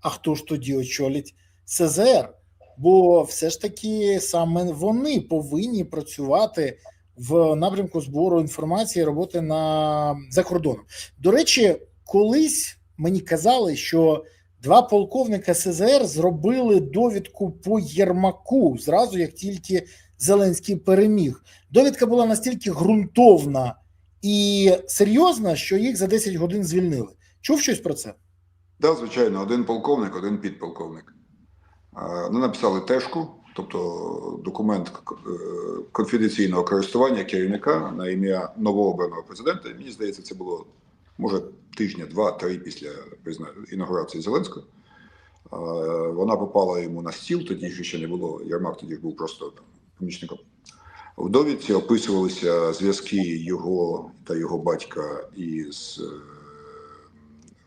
А хто ж тоді очолить СЗР? Бо все ж таки саме вони повинні працювати в напрямку збору інформації, роботи на за кордоном. До речі, колись мені казали, що два полковника СЗР зробили довідку по Єрмаку зразу, як тільки Зеленський переміг. Довідка була настільки ґрунтовна і серйозна, що їх за 10 годин звільнили. Чув щось про це? Да, звичайно, один полковник, один підполковник. Е, Вони написали тежку, тобто документ е, конфіденційного користування керівника на ім'я новообраного президента. Мені здається, це було може тижня, два-три після інаугурації Зеленського. Вона попала йому на стіл, тоді ще не було. Ярмак тоді був просто помічником. В довідці описувалися зв'язки його та його батька із е,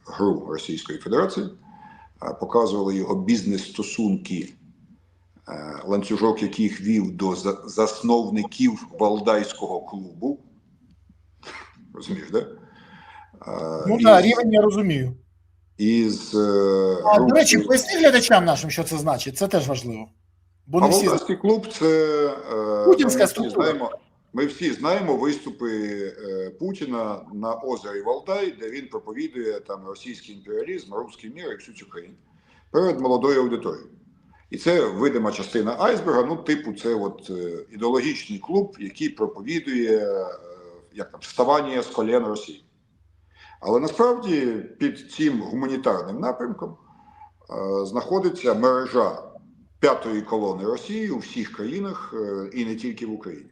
ГРУ Російської Федерації, е, показували його бізнес-стосунки, е, ланцюжок яких вів до засновників Валдайського клубу. Розумієш, да? Е, Ну із- так, рівень я розумію. Із, А, до речі, поясни глядачам нашим, що це значить. Це теж важливо. Бо А не всі клуб це Путінська ми структура. знаємо. Ми всі знаємо виступи е, Путіна на озері Валдай, де він проповідує там російський імперіалізм, русський мір і всю цю країну перед молодою аудиторією. І це видима частина айсберга. Ну, типу, це от е, ідеологічний клуб, який проповідує е, як там вставання з колін Росії. Але насправді під цим гуманітарним напрямком знаходиться мережа п'ятої колони Росії у всіх країнах і не тільки в Україні.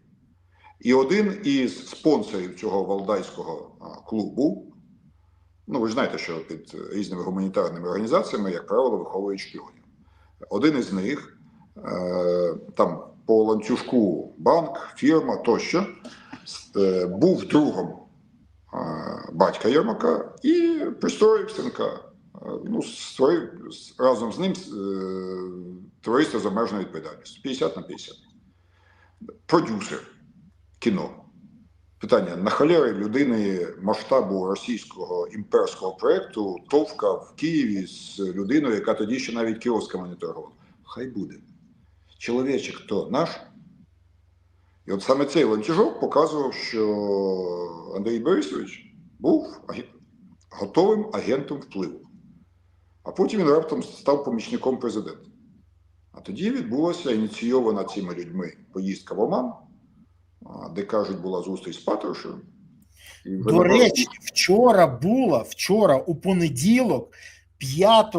І один із спонсорів цього валдайського клубу, ну ви ж знаєте, що під різними гуманітарними організаціями, як правило, виховують шпіонів. Один із них е, там по ланцюжку банк, фірма тощо е, був другом батька Єрмака і пристроїв синка. Е, Ну, створив разом з ним товариство з обмеженою відповідальністю 50 на 50. Продюсер кіно. Питання: на холєри людини масштабу російського імперського проєкту товка в Києві з людиною, яка тоді ще навіть кіосками не торгувала. Хай буде. Чоловічик то наш. І от саме цей ланцюжок показував, що Андрій Борисович був готовим агентом впливу. А потім він раптом став помічником президента. А тоді відбулася ініційована цими людьми поїздка в Оман, де кажуть, була зустріч з вже До речі, вчора була, вчора у понеділок, 5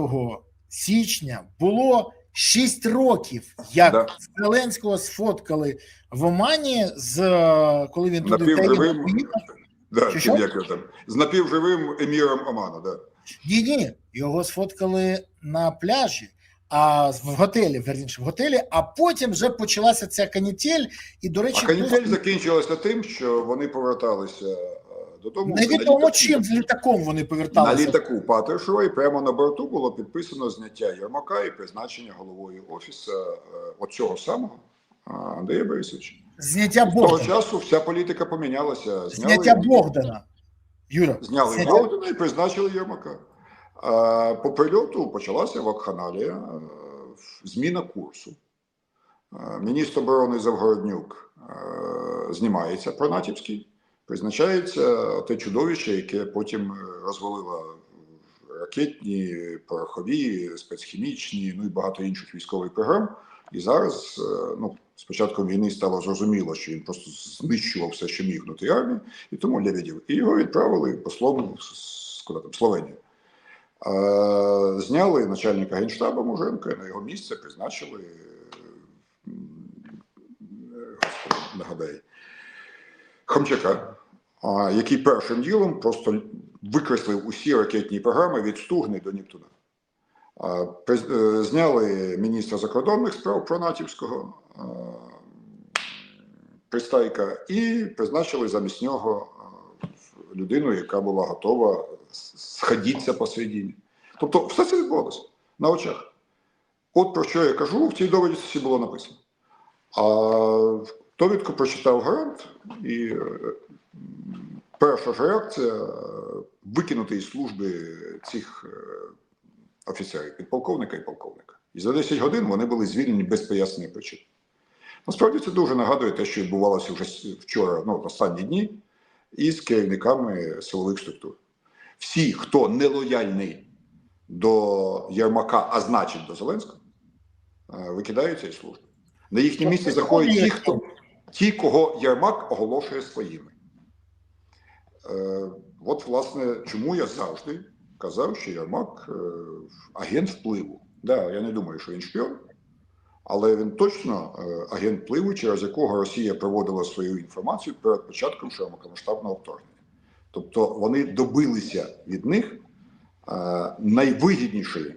січня, було 6 років, як Да. Зеленського сфоткали в Омані, з е, коли він туди напівживим, да, Що, як там, з напівживим еміром Омана. Да. Ні, ні, його сфоткали на пляжі, а в готелі, верніше, в готелі, а потім вже почалася ця канітель. І, до речі, А канітель дуже закінчилася тим, що вони поверталися е, додому. невідомо на літаку. чим з літаком вони поверталися. На літаку Патрушева, і прямо на борту було підписано зняття Єрмака і призначення головою офісу е, оцього самого е, Андрія Борисовича. Зняття З того часу вся політика помінялася. Зняття Богдана. Юра, Зняли зняття- Богдана і призначили Єрмака. По прильоту почалася вакханалія, е, зміна курсу. Е, Міністр оборони Завгороднюк е, знімається пронатівський, призначається те чудовище, яке потім розвалило ракетні, порохові, спецхімічні, ну і багато інших військових програм. І зараз, ну, з початком війни стало зрозуміло, що він просто знищував все, що міг внутрі армії, і тому Лебедєв. І його відправили послом куди там, Словенію. Зняли начальника генштабу Муженка, і на його місце призначили, м, нагадай, Хомчака, який першим ділом просто викреслив усі ракетні програми від Стугни до Нептуна. Е, Зняли міністра закордонних справ Пронатівського Пристайка і призначили замість нього людину, яка була готова с- сходитися посередині. Тобто все це відбувалося на очах. От про що я кажу, в цій довідці було написано. А довідку прочитав гарант, і е, перша ж реакція е, викинути із служби цих е, офіцерів, підполковника і полковника. І за 10 годин вони були звільнені без пояснення причин. Насправді це дуже нагадує те, що відбувалося вже вчора, ну, останні дні, із керівниками силових структур. Всі, хто не лояльний до Єрмака, а значить до Зеленського, е, викидаються із служби. На їхнє місце заходять ті, хто, ті, кого Єрмак оголошує своїми. Е, от, власне, чому я завжди казав, що Єрмак е, агент впливу. Да, я не думаю, що він шпіон, але він точно е, агент впливу, через якого Росія проводила свою інформацію перед початком широкомасштабного вторгнення. Тобто вони добилися від них е, найвигіднішої е,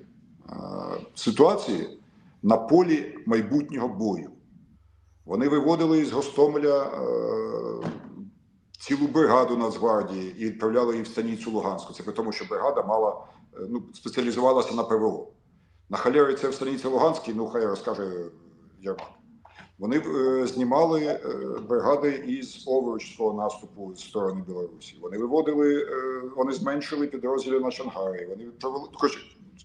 ситуації на полі майбутнього бою. Вони виводили із Гостомеля е, цілу бригаду Нацгвардії і відправляли її в станицю Луганську. Це при тому, що бригада мала ну, спеціалізувалася на ПВО. На халері це в станиці Луганській, ну хай розкаже Єрмак. Вони е, знімали е, бригади із Овручського наступу з сторони Білорусі. Вони виводили, е, вони зменшили підрозділи на Шангарі. Вони провели.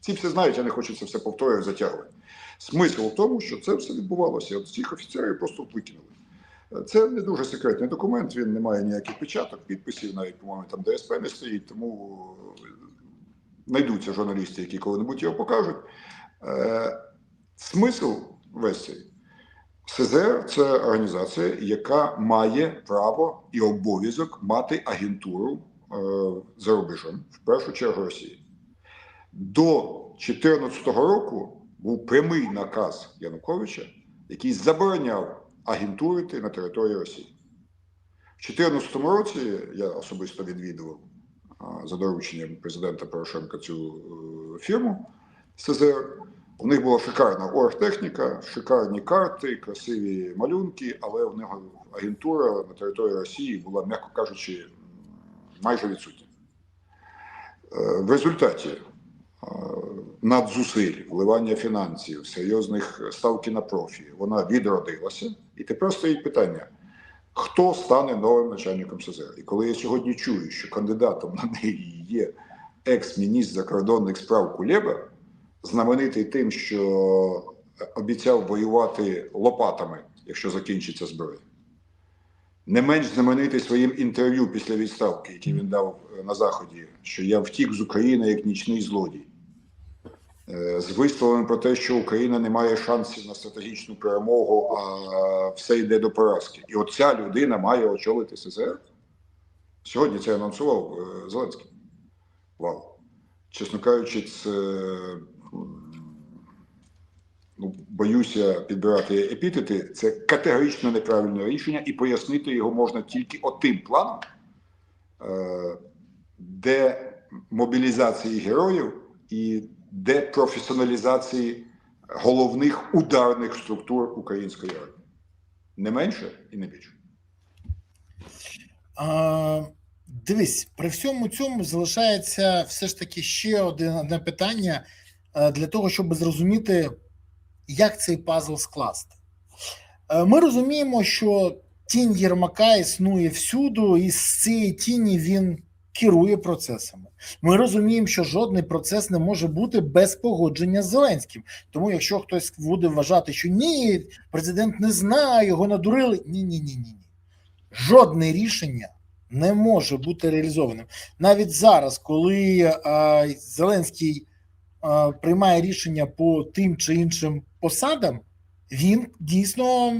Всі знають, я не хочу це все повторювати, затягувати. Смисл в тому, що це все відбувалося. От цих офіцерів просто викинули. Це не дуже секретний документ, він не має ніяких печаток, підписів, навіть, по-моєму, там ДСП не стоїть, тому знайдуться журналісти, які коли-небудь його покажуть. Смисл весь цей. СЗР це організація, яка має право і обов'язок мати агентуру е, за рубежем, в першу чергу Росії. До 2014 року був прямий наказ Януковича, який забороняв агентурити на території Росії. В 2014 році я особисто відвідував а, за дорученням президента Порошенка цю е, фірму СЗР. У них була шикарна оргтехніка, шикарні карти, красиві малюнки, але у нього агентура на території Росії була, м'яко кажучи, майже відсутня. Е, В результаті е, надзусиль, вливання фінансів, серйозних ставки на профі, вона відродилася. І тепер стоїть питання: хто стане новим начальником СЗР? І коли я сьогодні чую, що кандидатом на неї є екс-міністр закордонних справ Кулеба, знаменитий тим, що обіцяв воювати лопатами, якщо закінчиться зброя. Не менш знаменитий своїм інтерв'ю після відставки, яке він дав е, на Заході, що я втік з України як нічний злодій. Е, З висловами про те, що Україна не має шансів на стратегічну перемогу, а все йде до поразки. І оця людина має очолити СЗР. Сьогодні це анонсував е, Зеленський. Вау. Чесно кажучи, це ну, боюся підбирати епітети. Це категорично неправильне рішення, і пояснити його можна тільки отим планом, е, де мобілізації героїв і депрофесіоналізації головних ударних структур української армії. Не менше і не більше. А, дивись, при всьому цьому залишається все ж таки ще одне, питання е, для того, щоб зрозуміти, як цей пазл скласти. Е, Ми розуміємо, що тінь Єрмака існує всюду, і з цієї тіні він керує процесами. Ми розуміємо, що жодний процес не може бути без погодження з Зеленським. Тому, якщо хтось буде вважати, що ні, президент не знає, його надурили. Ні, ні, ні, ні. Жодне рішення не може бути реалізованим. Навіть зараз, коли е, Зеленський е, приймає рішення по тим чи іншим посадам, він дійсно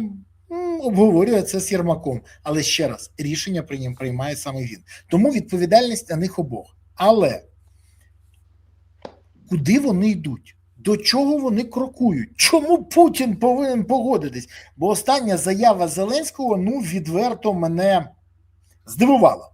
обговорює це з Єрмаком. Але ще раз, рішення прийм- приймає саме він. Тому відповідальність на них обох. Але куди вони йдуть? До чого вони крокують? Чому Путін повинен погодитись? Бо остання заява Зеленського ну відверто мене здивувала.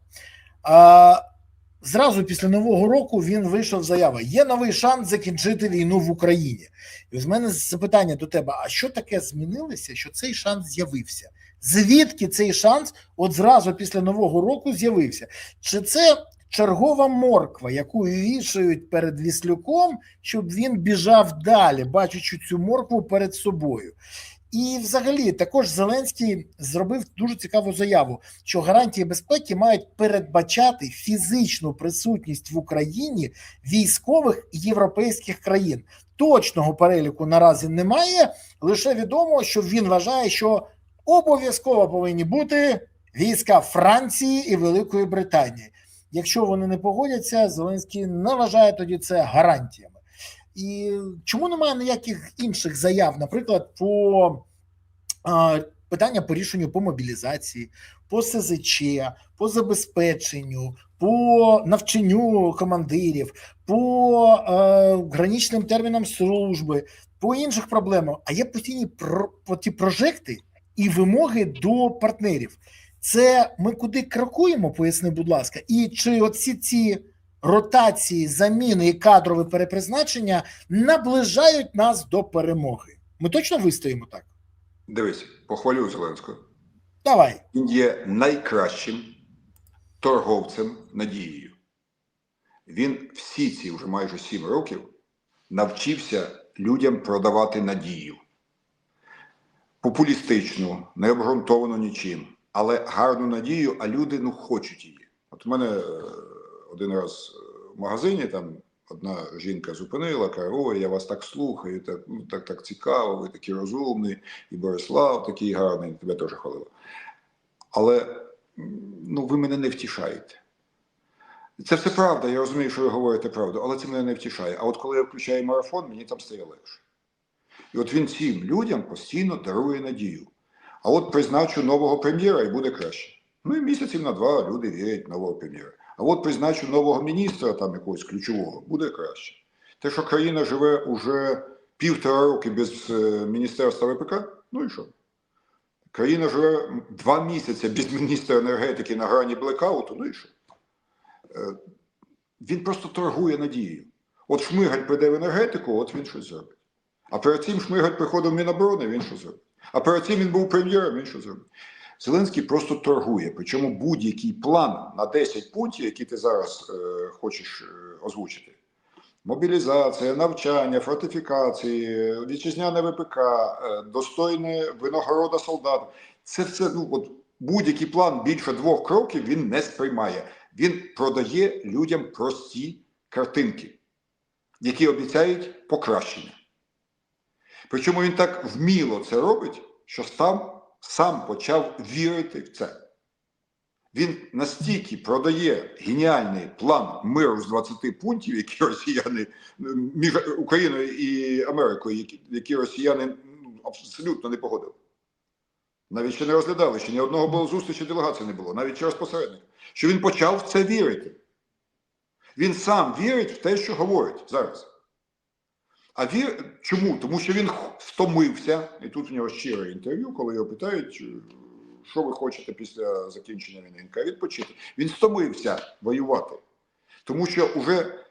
Зразу після Нового року він вийшов заява: є новий шанс закінчити війну в Україні. І з мене запитання до тебе: а що таке змінилося, що цей шанс з'явився? Звідки цей шанс от зразу після Нового року з'явився? Чи це чергова морква, яку вішають перед Віслюком, щоб він біжав далі, бачачи цю моркву перед собою? І, взагалі, також Зеленський зробив дуже цікаву заяву, що гарантії безпеки мають передбачати фізичну присутність в Україні військових європейських країн. Точного переліку наразі немає. Лише відомо, що він вважає, що обов'язково повинні бути війська Франції і Великої Британії. Якщо вони не погодяться, Зеленський не вважає тоді це гарантіями. І чому немає ніяких інших заяв, наприклад, по а, питання по рішенню по мобілізації, по СЗЧ, по забезпеченню, по навчанню командирів, по е, граничним термінам служби, по інших проблемах. А є постійні про, по ті прожекти і вимоги до партнерів. Це ми куди крокуємо, поясни, будь ласка, і чи оці ці ротації, заміни і кадрове перепризначення наближають нас до перемоги? Ми точно вистоїмо так? Дивись, похвалю Зеленського. Давай. Він є найкращим торговцем надією. Він всі ці вже майже сім років навчився людям продавати надію. Популістичну, не обґрунтовану нічим, але гарну надію, а люди ну, хочуть її. От у мене е, один раз е, в магазині там одна жінка зупинила, каже, ой, я вас так слухаю, так, ну, так, так цікаво, ви такий розумний, і Борислав такий гарний, тебе теж хвалила. Але ну, ви мене не втішаєте. Це все правда, я розумію, що ви говорите правду, але це мене не втішає. А от коли я включаю марафон, мені там стає легше. І от він цим людям постійно дарує надію. А от призначу нового прем'єра і буде краще. Ну і місяців на два люди вірять нового прем'єра. А от призначу нового міністра, там якогось ключового, буде краще. Те, що країна живе уже півтора роки без е, міністерства ВПК, ну і що? Країна живе два місяці без міністра енергетики на грані блекауту, ну і що? Е, Він просто торгує надією. От Шмигаль прийде в енергетику, от він щось зробить. А перед цим Шмигаль приходив в Міноборони, він що зробить. А перед цим він був прем'єром, він що зробить. Зеленський просто торгує. Причому будь-який план на 10 пунктів, які ти зараз е, хочеш е, озвучити. Мобілізація, навчання, фортифікації, вітчизняне ВПК, е, достойне винагорода солдат. Це все ну, от, будь-який план більше двох кроків він не сприймає. Він продає людям прості картинки, які обіцяють покращення. Причому він так вміло це робить, що сам, сам почав вірити в це. Він настільки продає геніальний план миру з 20 пунктів, які росіяни між Україною і Америкою, які, які росіяни ну, абсолютно не погодили. Навіть ще не розглядали, ще ні одного було зустрічі делегації не було, навіть через посередника. Що він почав в це вірити. Він сам вірить в те, що говорить зараз. А вір... чому? Тому що він втомився, і тут в нього щире інтерв'ю, коли його питають, е, що ви хочете після закінчення війни. Він каже, відпочити. Він стомився воювати. Тому що вже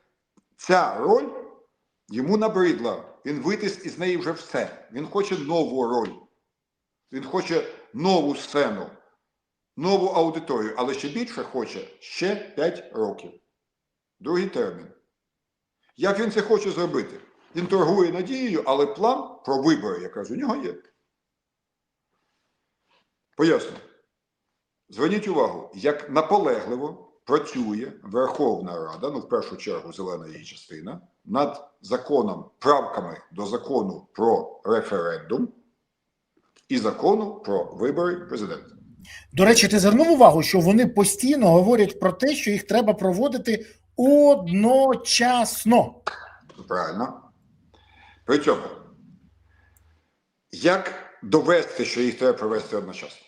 ця роль йому набридла. Він витис із неї вже все. Він хоче нову роль. Він хоче нову сцену, нову аудиторію, але ще більше хоче ще 5 років. Другий термін. Як він це хоче зробити? Він торгує надією, але план про вибори якраз у нього є. Поясню. Зверніть увагу, як наполегливо працює Верховна Рада, ну в першу чергу зелена її частина, над законом, правками до закону про референдум і закону про вибори президента. До речі, ти звернув увагу, що вони постійно говорять про те, що їх треба проводити одночасно. Правильно. При цьому, як довести, що їх треба провести одночасно?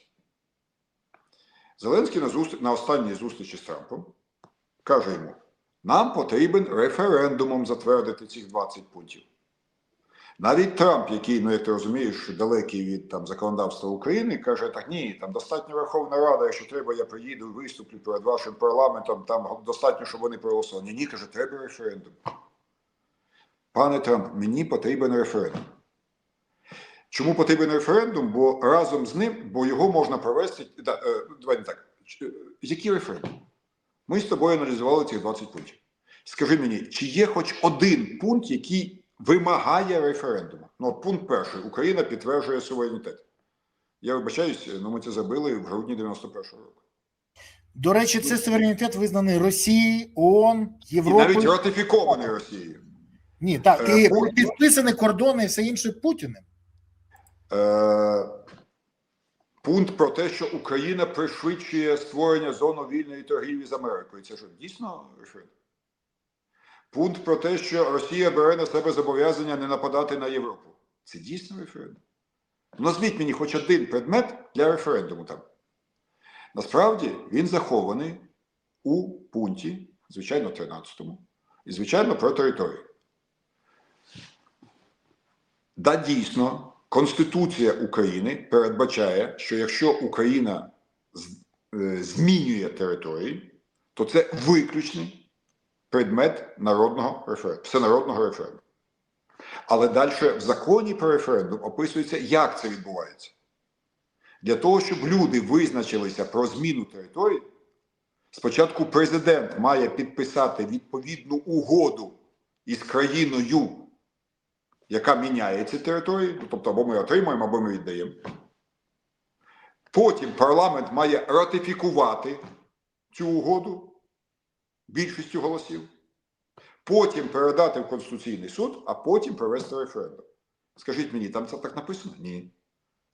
Зеленський на, зустр... на останній зустрічі з Трампом каже йому: нам потрібен референдумом затвердити цих 20 пунктів. Навіть Трамп, який, ну як ти розумієш, далекий від там законодавства України, каже: так ні, там достатньо Верховна Рада, якщо треба, я приїду виступлю перед вашим парламентом, там достатньо, щоб вони проголосували. Ні, ні, каже, треба референдум. Пане Трамп, мені потрібен референдум. Чому потрібен референдум? Бо разом з ним, бо його можна провести. Да, е, давай не так. Е, Який референдум? Ми з тобою аналізували цих 20 пунктів. Скажи мені, чи є хоч один пункт, який вимагає референдуму? Ну, от пункт перший. Україна підтверджує суверенітет. Я вибачаюсь, ну ми це забили в грудні 91-го року. До речі, це суверенітет визнаний Росією, ООН, І навіть ратифікований Росією. Ні, так, Е, і Путін. підписані кордони і все інше Путіним. Е, пункт про те, що Україна пришвидшує створення зони вільної торгівлі з Америкою. Це ж дійсно референдум? Пункт про те, що Росія бере на себе зобов'язання не нападати на Європу. Це дійсно референдум? Назвіть мені хоч один предмет для референдуму там. Насправді він захований у пункті, звичайно, 13-му, і, звичайно, про територію. Да, дійсно, Конституція України передбачає, що якщо Україна е, змінює території, то це виключний предмет народного референдуму, всенародного референдуму. Але далі в законі про референдум описується, як це відбувається. Для того, щоб люди визначилися про зміну території, спочатку президент має підписати відповідну угоду із країною, яка міняє ці території, тобто або ми отримаємо, або ми віддаємо. Потім парламент має ратифікувати цю угоду більшістю голосів, потім передати в Конституційний суд, а потім провести референдум. Скажіть мені, там це так написано? Ні.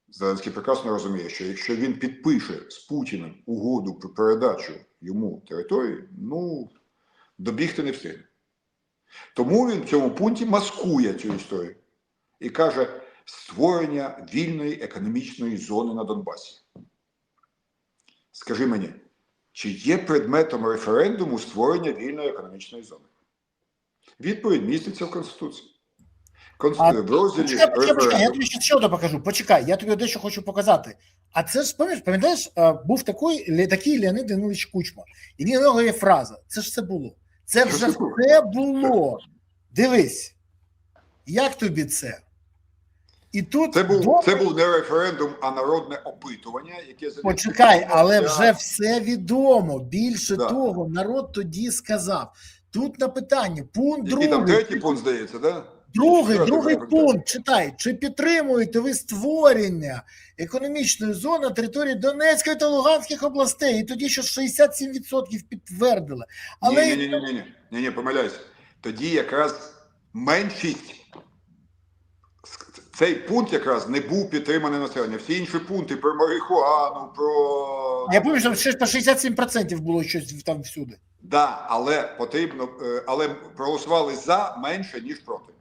Зеленський прекрасно розуміє, що якщо він підпише з Путіним угоду про передачу йому території, ну добігти не встигне. Тому він в цьому пункті маскує цю історію і каже створення вільної економічної зони на Донбасі. Скажи мені, чи є предметом референдуму створення вільної економічної зони? Відповідь міститься в Конституції. Конст... В розділі Почекай, почекай, почекай, я тобі ще ще покажу. Почекай, я тобі дещо хочу показати. А це ж пам'ятаєш, е, був такий, такий Леонид Данилович Кучма. І в нього є фраза: це ж все було. Це вже все було. Дивись, як тобі це? І тут Це був, добре- це був не референдум, а народне опитування, яке за Почекай, але вже все відомо. Більше Да. того, народ тоді сказав. Тут на питання, пункт Який там третій пункт здається, да? Другий, другий пункт. читай. Чи підтримуєте ви створення економічної зони на території Донецької та Луганських областей? І тоді що 67% підтвердили. Але Ні, ні, ні, ні, ні, ні, ні, помиляюсь. Тоді якраз меншість цей пункт якраз не був підтриманий населення. Всі інші пункти про марихуану, про я пам'ятаю, що ще по 67% було щось там всюди. да, але потрібно, е, але проголосували за менше ніж проти.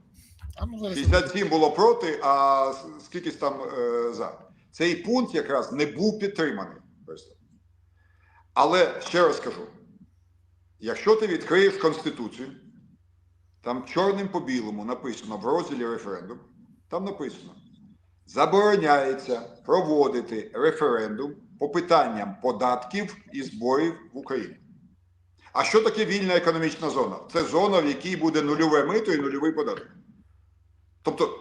А ну зараз 67 було проти, а с- скількись там е, за. Цей пункт якраз не був підтриманий. Але ще раз скажу: якщо ти відкриєш Конституцію, там чорним по білому написано в розділі референдум, там написано: забороняється проводити референдум по питанням податків і зборів в Україні. А що таке вільна економічна зона? Це зона, в якій буде нульове мито і нульовий податок. Тобто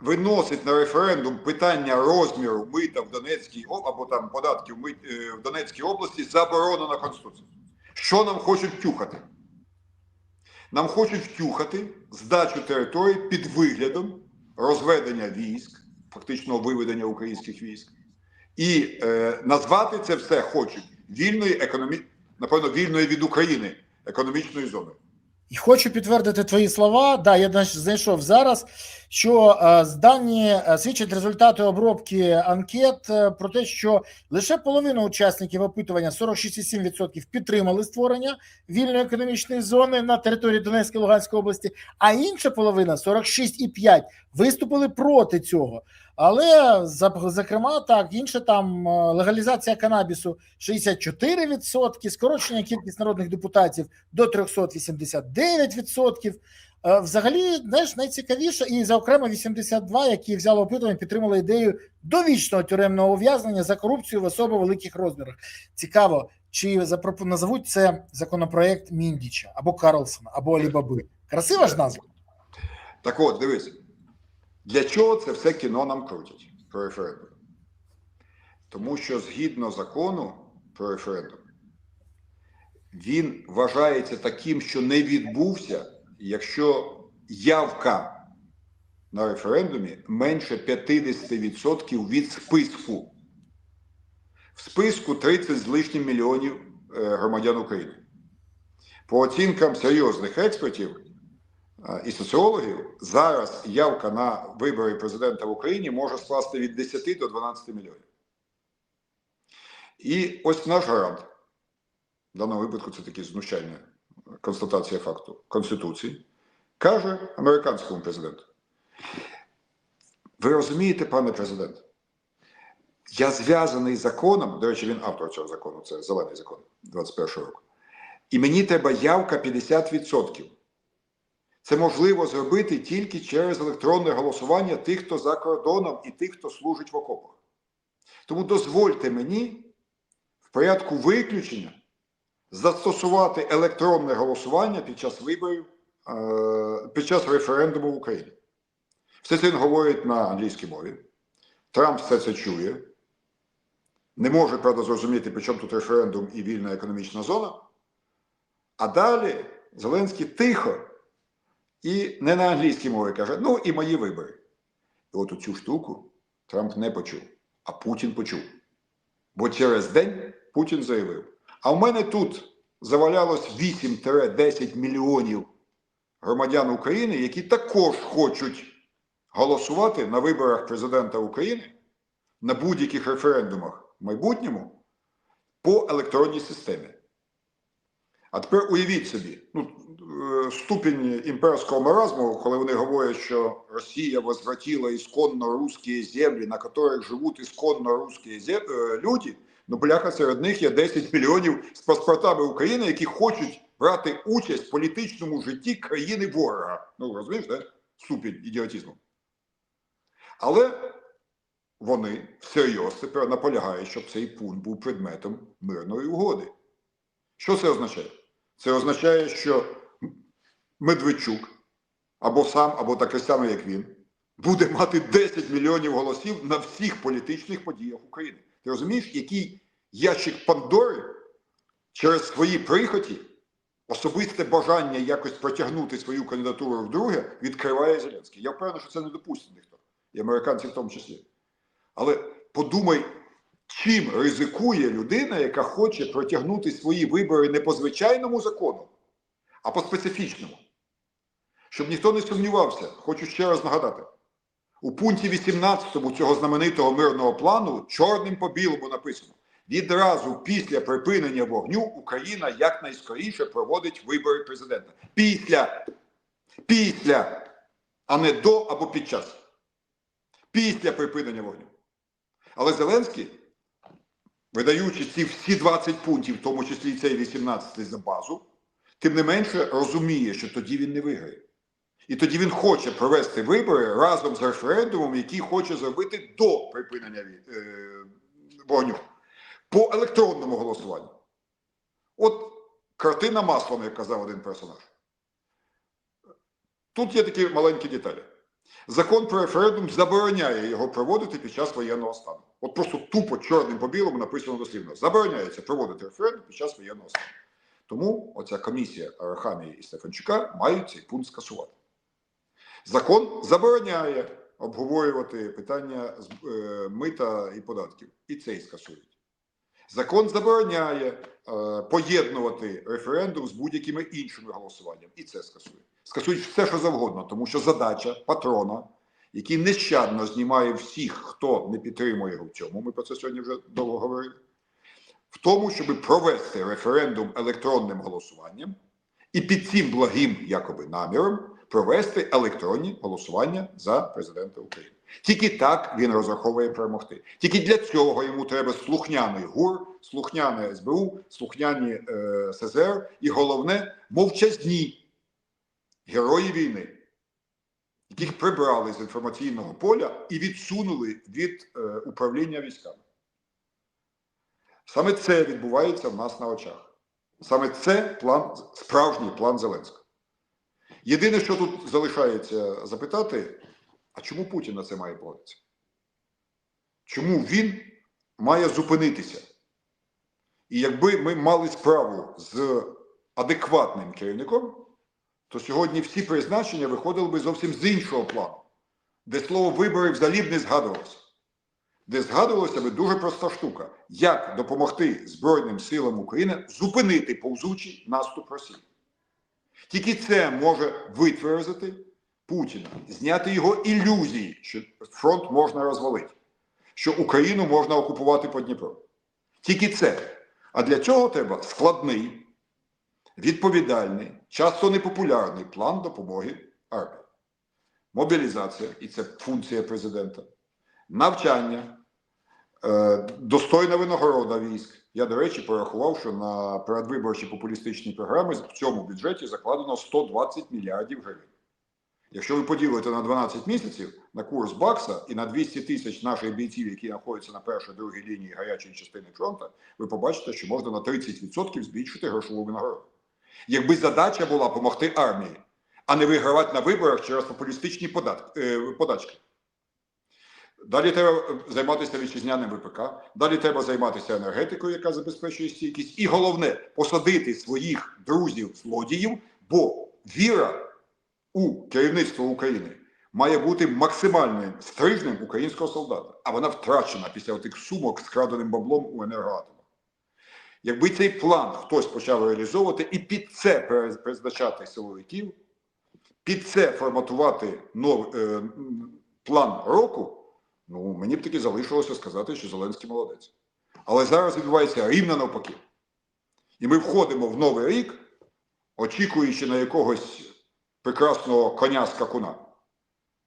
виносить на референдум питання розміру мита в Донецькій або там податків е, в Донецькій області заборонено Конституцією. Що нам хочуть втюхати? Нам хочуть втюхати здачу територій під виглядом розведення військ, фактичного виведення українських військ, і е, назвати це все хочуть вільною економі... напевно, вільною від України економічною зоною. І хочу підтвердити твої слова. Да, я знайшов зараз, що е, дані е, свідчать результати обробки анкет е, про те, що лише половина учасників опитування 46,7% підтримали створення вільної економічної зони на території Донецької Луганської області, а інша половина 46,5% виступили проти цього. Але зокрема, так інше там легалізація канабісу 64%, скорочення кількість народних депутатів до 389%. Е, Взагалі, знаєш, найцікавіше, і за окремо 82, які взяли опитування, підтримали ідею довічного тюремного ув'язнення за корупцію в особо великих розмірах. Цікаво, чи назовуть це законопроект Міндіча або Карлсона, або Алібаби. Красива ж назва? Так от, дивись, для чого це все кіно нам крутять про референдум? Тому що згідно закону про референдум, він вважається таким, що не відбувся, якщо явка на референдумі менше 50% від списку. В списку 30 з лишнім мільйонів е, громадян України. По оцінкам серйозних експертів е, і соціологів, зараз явка на вибори президента в Україні може скласти від 10 до 12 мільйонів. І ось наш гарант. В даному випадку це таке знущання, констатація факту Конституції, каже американському президенту. Ви розумієте, пане президент, я зв'язаний законом, до речі, він автор цього закону, це зелений закон 21 року. І мені треба явка 50%. Це можливо зробити тільки через електронне голосування тих, хто за кордоном, і тих, хто служить в окопах. Тому дозвольте мені в порядку виключення застосувати електронне голосування під час виборів, е, під час референдуму в Україні. Все це він говорить на англійській мові. Трамп все це чує. Не може, правда, зрозуміти, при чому тут референдум і вільна економічна зона. А далі Зеленський тихо і не на англійській мові каже: ну і мої вибори. І от цю штуку Трамп не почув, а Путін почув. Бо через день Путін заявив: а в мене тут завалялось 8-10 мільйонів громадян України, які також хочуть голосувати на виборах президента України на будь-яких референдумах в майбутньому по електронній системі. А тепер уявіть собі, ну, е, ступінь імперського маразму, коли вони говорять, що Росія возвратила ісконно русські землі, на яких живуть ісконно русські е, люди, ну, бляха, серед них є 10 мільйонів з паспортами України, які хочуть брати участь в політичному житті країни ворога. Ну, розумієш, да? ступінь ідіотизму. Але вони всерйоз тепер наполягають, щоб цей пункт був предметом мирної угоди. Що це означає? Це означає, що Медведчук або сам, або такий самий, як він, буде мати 10 мільйонів голосів на всіх політичних подіях України. Ти розумієш, який ящик Пандори через свої прихоті, особисте бажання якось протягнути свою кандидатуру вдруге, відкриває Зеленський. Я впевнений, що це не допустить ніхто, і американці в тому числі. Але подумай, чим ризикує людина, яка хоче протягнути свої вибори не по звичайному закону, а по специфічному. Щоб ніхто не сумнівався, хочу ще раз нагадати. У пункті 18 цього знаменитого мирного плану чорним по білому написано: відразу після припинення вогню Україна якнайскоріше проводить вибори президента. Після. Після, а не до або під час. Після припинення вогню. Але Зеленський, видаючи ці всі 20 пунктів, в тому числі цей 18 за базу, тим не менше розуміє, що тоді він не виграє. І тоді він хоче провести вибори разом з референдумом, який хоче зробити до припинення е, вогню по електронному голосуванню. От картина маслом, як казав один персонаж. Тут є такі маленькі деталі. Закон про референдум забороняє його проводити під час воєнного стану. От просто тупо чорним по білому написано дослівно. Забороняється проводити референдум під час воєнного стану. Тому оця комісія Арахамії і Стефанчука мають цей пункт скасувати. Закон забороняє обговорювати питання е, мита і податків. І цей скасують. Закон забороняє е, поєднувати референдум з будь-якими іншими голосуваннями. І це скасує. Скасують все, що завгодно, тому що задача патрона, який нещадно знімає всіх, хто не підтримує його в цьому. Ми про це сьогодні вже довго говорили. В тому, щоб провести референдум електронним голосуванням і під цим благим якоби наміром провести електронні голосування за президента України. Тільки так він розраховує перемогти. Тільки для цього йому треба слухняний ГУР, слухняне СБУ, слухняні е, СЗР і головне мовчазні герої війни, яких прибрали з інформаційного поля і відсунули від е, управління військами. Саме це відбувається в нас на очах. Саме це план, справжній план Зеленського. Єдине, що тут залишається запитати, а чому Путін на це має погодитися? Чому він має зупинитися? І якби ми мали справу з адекватним керівником, то сьогодні всі призначення виходили би зовсім з іншого плану. де слово вибори взагалі б не згадувалося. Де згадувалася би дуже проста штука, як допомогти Збройним силам України зупинити повзучий наступ Росії. Тільки це може витверзити Путіна, зняти його ілюзії, що фронт можна розвалити, що Україну можна окупувати по Дніпру. Тільки це. А для цього треба складний, відповідальний, часто непопулярний план допомоги армії. Мобілізація, і це функція президента, навчання, е, достойна винагорода військ. Я, до речі, порахував, що на передвиборчі популістичні програми в цьому бюджеті закладено 120 мільярдів гривень. Якщо ви поділите на 12 місяців на курс Бакса і на 200 тисяч наших бійців, які знаходяться на першій другій лінії гарячої частини фронту, ви побачите, що можна на 30% збільшити грошову винагороду. Якби задача була допомогти армії, а не вигравати на виборах через популістичні податки, е, подачки. Далі треба е, займатися вітчизняним ВПК, далі треба займатися енергетикою, яка забезпечує стійкість, і головне посадити своїх друзів злодіїв, бо віра у керівництво України має бути максимальним стрижнем українського солдата, а вона втрачена після тих сумок з краденим баблом у енергоатома. Якби цей план хтось почав реалізовувати і під це призначати силовиків, під це форматувати нов, е, план року, ну мені б таки залишилося сказати, що Зеленський молодець. Але зараз відбувається рівно навпаки. І ми входимо в новий рік, очікуючи на якогось прекрасного коня скакуна,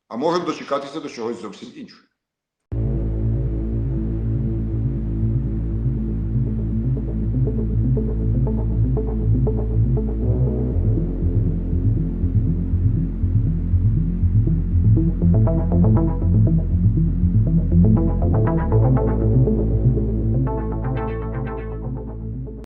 а можемо дочекатися до чогось зовсім іншого.